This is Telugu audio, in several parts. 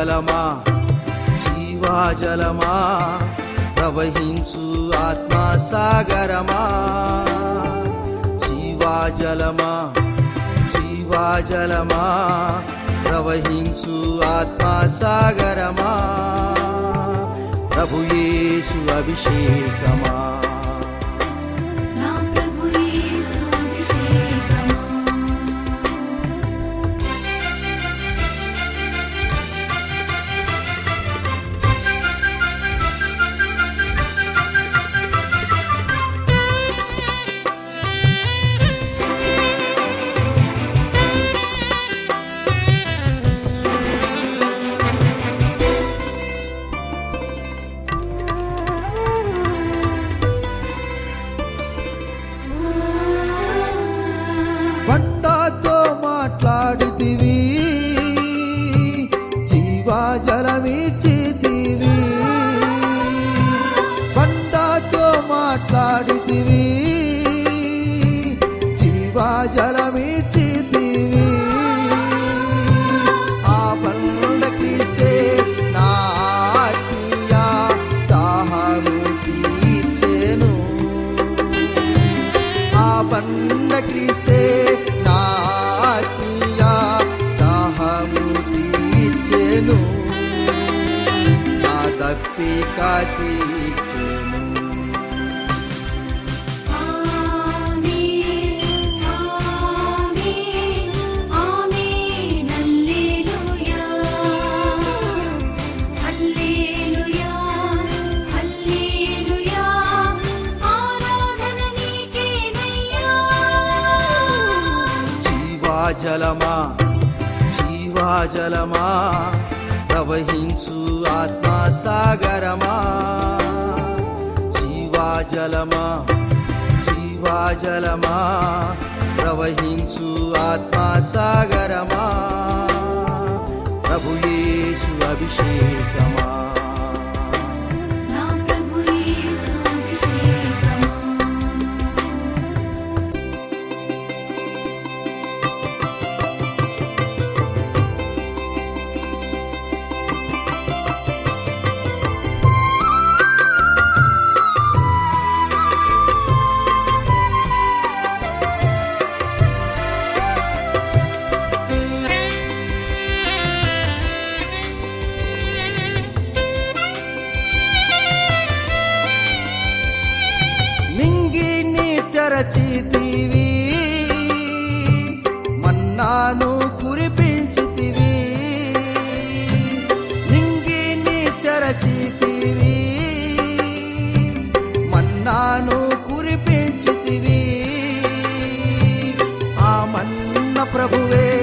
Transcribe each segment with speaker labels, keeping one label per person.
Speaker 1: జీవాజలమా జీవాజలమా ప్రవహించు ఆత్మా సాగరమా? జీవాజలమా జీవాజలమా ప్రవహించు ఆత్మా సాగరమా? ప్రభు అభిషేకమా? మాట్లాడితివి జీవాజలమిచ్చితివి. ఆ బండ క్రీస్తే నా ఆత్మీయ దాహము తీర్చెను. ఆ బండ క్రీస్తే నా దాహము తీర్చెను. నా దప్పిక జీవాజలమా? జీవాజలమా? ప్రవహించు ఆత్మా సాగరమా జీవాజలమా? జీవాజలమా? ప్రవహించు ఆత్మా సాగరమా అభిషేకమా?
Speaker 2: pra voer.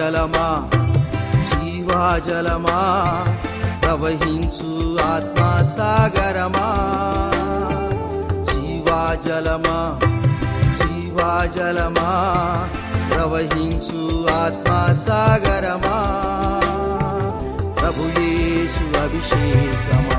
Speaker 1: జీవాజలమా జీవాజలమా ప్రవహించు ఆత్మా సాగరమా? జీవాజలమా జీవాజలమా ప్రవహించు ఆత్మా సాగరమా? ప్రభు అభిషేకమా?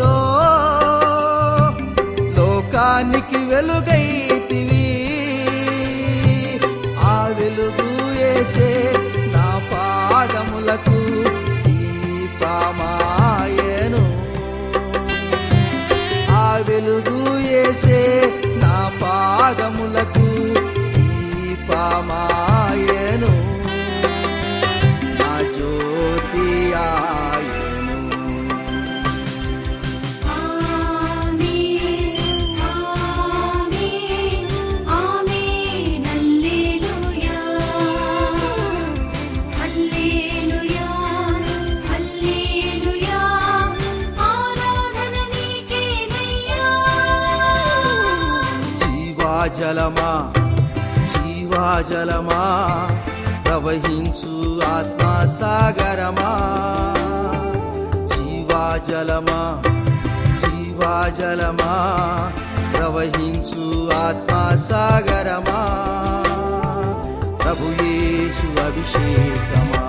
Speaker 1: వెలుగులో లోకానికి వెలుగైతివి. ఆ వెలుగు వేసే నా పాదములకు దీపమాయను. ఆ వెలుగు
Speaker 2: వేసే
Speaker 1: జీవాజలమా ప్రవహించు ఆత్మసాగరమా? జీవాజలమా? జీవాజలమా? ప్రవహించు ఆత్మసాగరమా? సాగరమా అభిషేకమా?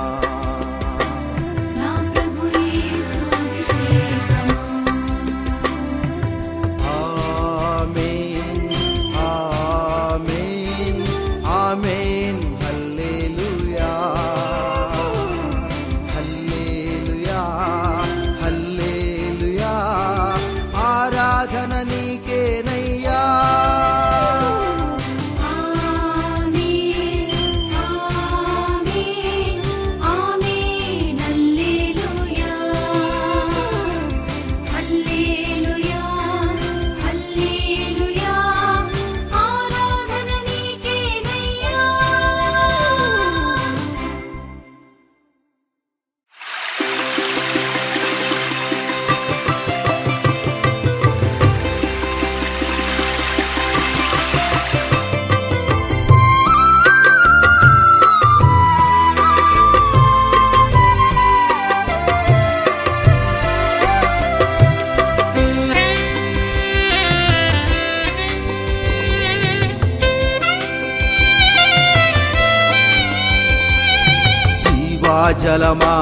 Speaker 2: జలమా?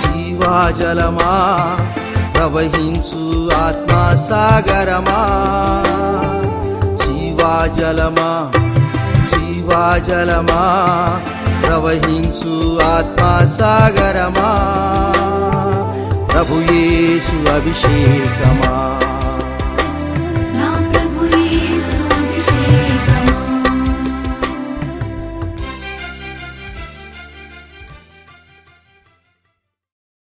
Speaker 1: జీవాజలమా ప్రవహించు ఆత్మసాగరమా జీవాజలమా జీవాజలమా ప్రవహించు ఆత్మసాగరమా ప్రభుయేసు ప్రభు అభిషేకమా?